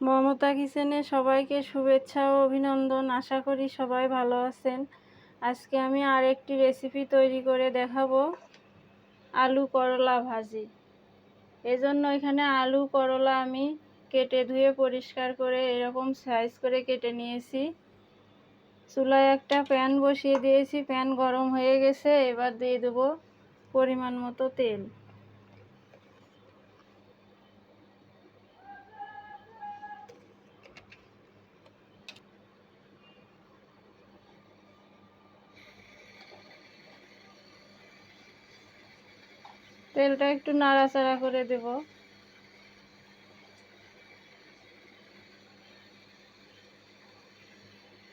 মমতা কিচেনে সবাইকে শুভেচ্ছা ও অভিনন্দন। আশা করি সবাই ভালো আছেন। আজকে আমি আর একটি রেসিপি তৈরি করে দেখাবো। আলু করলা ভাজি। এজন্য এখানে আলু করলা আমি কেটে ধুয়ে পরিষ্কার করে এরকম সাইজ করে কেটে নিয়েছি। চুলায় একটা প্যান বসিয়ে দিয়েছি। প্যান গরম হয়ে গেছে। এবার দিয়ে দেবো পরিমাণ মতো তেল। তেলটা একটু নাড়াচাড়া করে দেব।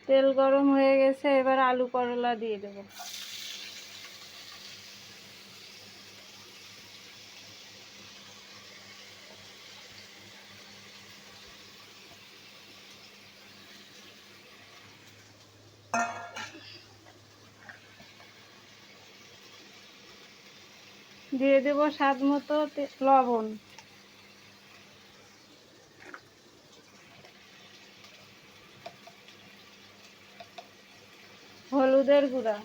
তেল গরম হয়ে গেছে এবার আলু করলা দিয়ে দেব। দিয়ে দেব স্বাদ মতো লবণ। হলুদের গুঁড়া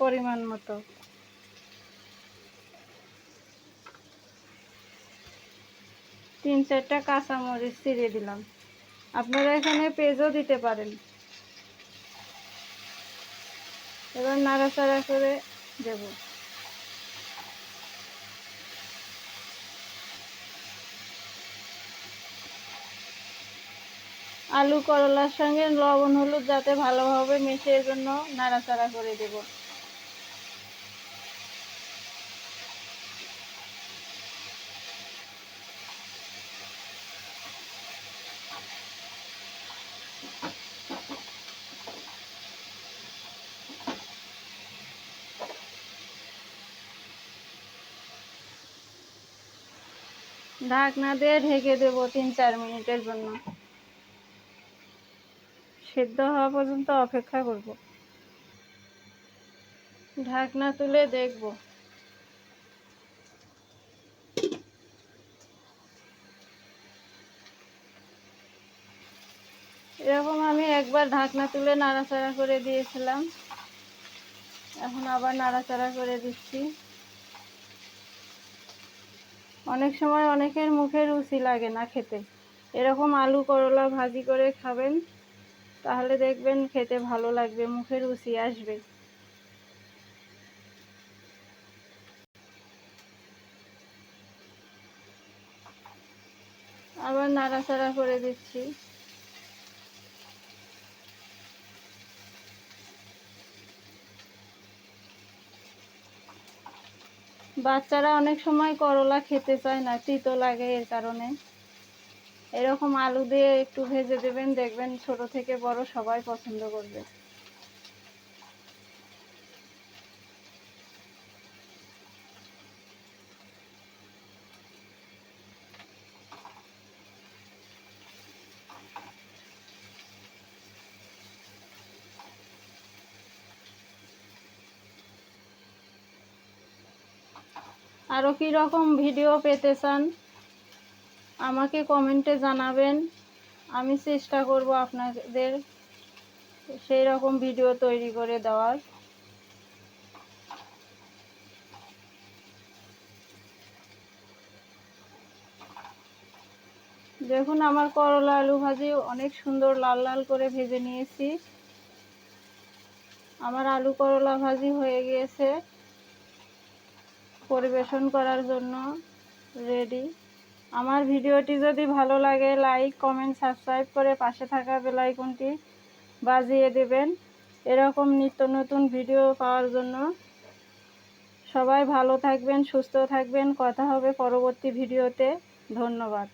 পরিমাণ মতো। তিন চারটা কাঁচামরিচ ছিঁড়ে দিলাম। আপনারা এখানে পেঁয়াজও দিতে পারেন। এবার নাড়াচাড়া করে দেবো। আলু করলার সঙ্গে লবণ হলুদ যাতে ভালোভাবে মেশে এর জন্য নাড়াচাড়া করে দেব। ঢাকনা দিয়ে ঢেকে দেবো তিন চার মিনিটের জন্য। সেদ্ধ হওয়া পর্যন্ত অপেক্ষা করব। ঢাকনা তুলে দেখব। এরকম আমি একবার ঢাকনা তুলে নাড়াচাড়া করে দিয়েছিলাম। এখন আবার নাড়াচাড়া করে দিচ্ছি। অনেক সময় অনেকের মুখে রুচি লাগে না খেতে। এরকম আলু করলা ভাজি করে খাবেন। তাহলে দেখবেন খেতে ভালো লাগবে, মুখে রুচি আসবে। আবার নাড়াচাড়া করে দিচ্ছি। বাচ্চারা অনেক সময় করলা খেতে চায় না, তিতো লাগে এর কারণে। এরকম আলু দিয়ে একটু ভেজে দেবেন, দেখবেন ছোট থেকে বড় সবাই পছন্দ করবে। আরও কীরকম ভিডিও পেতে চান? আমাকে কমেন্টে জানাবেন। আমি চেষ্টা করব আপনাদের সেই রকম ভিডিও তৈরি করে দেওয়ার। দেখুন, আমার করলা আলু ভাজি অনেক সুন্দর লাল লাল করে ভেজে নিয়েছি। আমার আলু করলা ভাজি হয়ে গিয়েছে। পরিবেশন করার জন্য রেডি আমার ভিডিওটি যদি ভালো লাগে লাইক কমেন্ট সাবস্ক্রাইব করে পাশে থাকা বেলাইকনটি বাজিয়ে দেবেন। এরকম নিত্য নতুন ভিডিও পাওয়ার জন্য। সবাই ভালো থাকবেন, সুস্থ থাকবেন। কথা হবে পরবর্তী ভিডিওতে ধন্যবাদ।